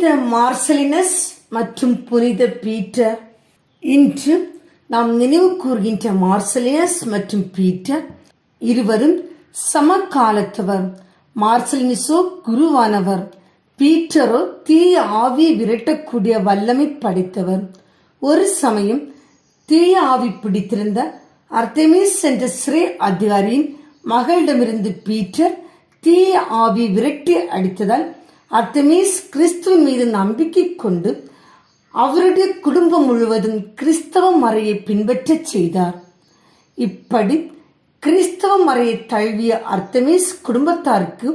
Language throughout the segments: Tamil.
புனித மார்சலினஸ் மற்றும் புனித பீட்டர். இன்று நாம் நினைவு கூறுகின்ற மார்சலினஸ் மற்றும் பீட்டர் இருவரும் சமகாலத்தவர். மார்சலினிசோ குருவானவர். பீட்டரோ தீய ஆவியை விரட்டக்கூடிய வல்லமை படைத்தவர். ஒரு சமயம் தீய ஆவி பிடித்திருந்த அர்த்தமிஸ் என்ற சிறை அதிகாரியின் மகளிடமிருந்து பீட்டர் தீய ஆவி விரட்டி அடித்ததால் அர்த்தமீஸ் கிறிஸ்துவின் மீது நம்பிக்கை கொண்டு அவருடைய குடும்பம் முழுவதும் கிறிஸ்தவ மறையை பின்பற்றச் செய்தார். இப்படி கிறிஸ்தவ மறையை தழுவிய அர்த்தமீஸ் குடும்பத்தாருக்கு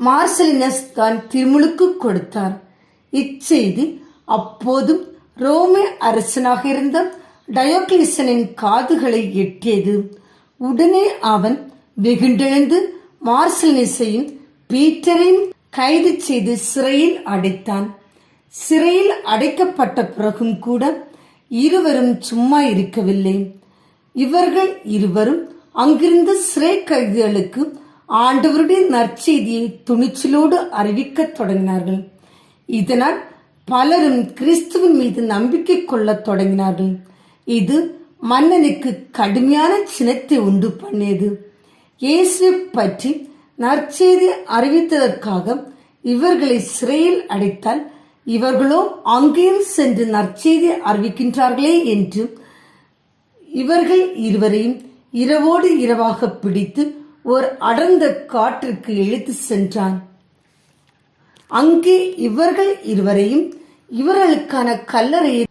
மார்சலினஸ் தான் திருமுழுக்கு கொடுத்தார். இச்செய்தி அப்போதும் ரோமே அரசனாக இருந்த டயோக்லிசனின் காதுகளை எட்டியது. உடனே அவன் வெகுண்டெழுந்து மார்சலினிஸையும் பீட்டரையும் கைது செய்து சிறையில் அடைத்தான். சிறையில் அடைக்கப்பட்ட பிறகும் கூட இருவரும் சும்மா இருக்கவில்லை. இவர்கள் இருவரும் அங்கிருந்த சிறை கைதிகளுக்கு ஆண்டவருடைய நற்செய்தியை துணிச்சலோடு அறிவிக்கத் தொடங்கினார்கள். இதனால் பலரும் கிறிஸ்துவின் மீது நம்பிக்கை கொள்ளத் தொடங்கினார்கள். இது மன்னனுக்கு கடுமையான சினத்தை உண்டு பண்ணியது. இயேசு பற்றி நற்செய்தி அறிவித்ததற்காக இவர்களை சிறையில் அடைத்தால் இவர்களோ அங்கேயும் சென்று நற்செய்தி அறிவிக்கின்றார்களே என்று இவர்கள் இருவரையும் இரவோடு இரவாக பிடித்து ஒரு அடர்ந்த காட்டிற்கு இழுத்து சென்றான். அங்கே இவர்கள் இருவரையும் இவர்களுக்கான கல்லறையை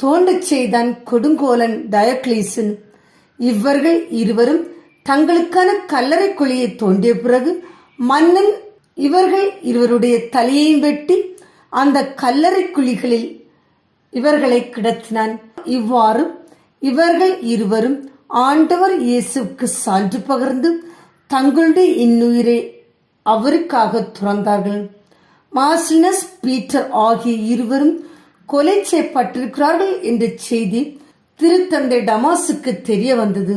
தோண்டச் செய்தான் கொடுங்கோலன் டயக்லீசன் இவர்கள் இருவரும் தங்களுக்கான கல்லறை குழியை தோண்டிய பிறகு மன்னன் இவர்கள் இருவருடைய தலையையும் வெட்டி அந்த கல்லறை குழிகளில் இவர்களை கிடத்தினான். இவ்வாறு இவர்கள் இருவரும் ஆண்டவர் இயேசுக்கு சான்று பகர்ந்து தங்களுடைய இன்னுயிரை அவருக்காக துறந்தார்கள். மாசினஸ் பீட்டர் ஆகிய இருவரும் கொலை செய்யப்பட்டிருக்கிறார்கள் என்ற செய்தி திருத்தந்தை டமாஸுக்கு தெரிய வந்தது.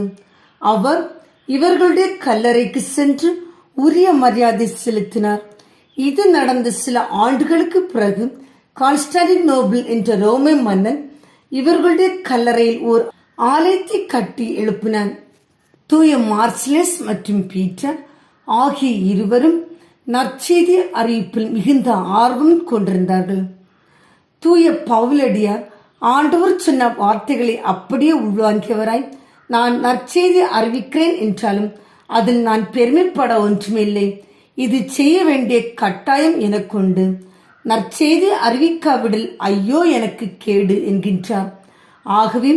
அவர் இவர்களுடைய கல்லறைக்கு சென்று உரிய மரியாதை செலுத்தினார். இது நடந்த சில ஆண்டுகளுக்கு பிறகு கான்ஸ்டாண்டின் நோபிள் என்ற ரோமை மன்னன் இவர்களுடைய கல்லறையில் ஓர் ஆலயத்தை கட்டி எழுப்பினான். தூய மார்சிலஸ் மற்றும் பீட்டர் ஆகிய இருவரும் நற்செய்தி அறிவிப்பில் மிகுந்த ஆர்வம் கொண்டிருந்தார்கள். தூய பவுலடியார் ஆண்டவர் சொன்ன வார்த்தைகளை அப்படியே உள்வாங்கியவராய் நான் நற்செய்தி அறிவிக்கிறேன் என்றாலும் அதில் நான் பெருமைப்பட ஒன்றுமில்லை. இது செய்ய வேண்டிய கட்டாயம் எனக்குண்டு நற்செய்தி அறிவிக்காவிடில் ஐயோ எனக்கு கேடு என்கின்றார். ஆகவே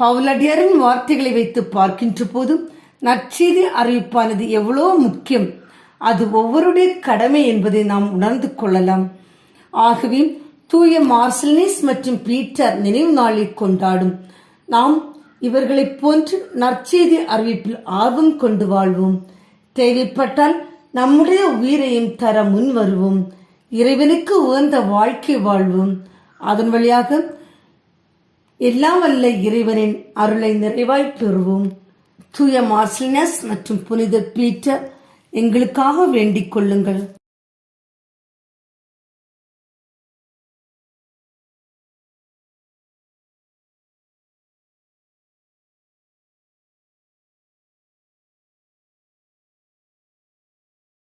பவுலடியாரின் வார்த்தைகளை வைத்து பார்க்கின்ற போதும் நற்செய்தி அறிவிப்பானது எவ்வளோ முக்கியம் அது ஒவ்வொருடைய கடமை என்பதை நாம் உணர்ந்து கொள்ளலாம். ஆகவே தூய மார்சலினிஸ் மற்றும் பீட்டர் நினைவு நாளில் கொண்டாடும். நாம் இவர்களைப் போன்று நற்செய்தி அறிவிப்பில் ஆர்வம் கொண்டு வாழ்வோம். தேவைப்பட்டால் நம்முடைய உயிரையும் தர முன் வருவோம். இறைவனுக்கு உகந்த வாழ்க்கை வாழ்வோம். அதன் வழியாக எல்லாம் வல்ல இறைவனின் அருளை நிறைவாய் பெறுவோம். தூய மார்சினஸ் மற்றும் புனித பீட்டர் எங்களுக்காக வேண்டிக் கொள்ளுங்கள்.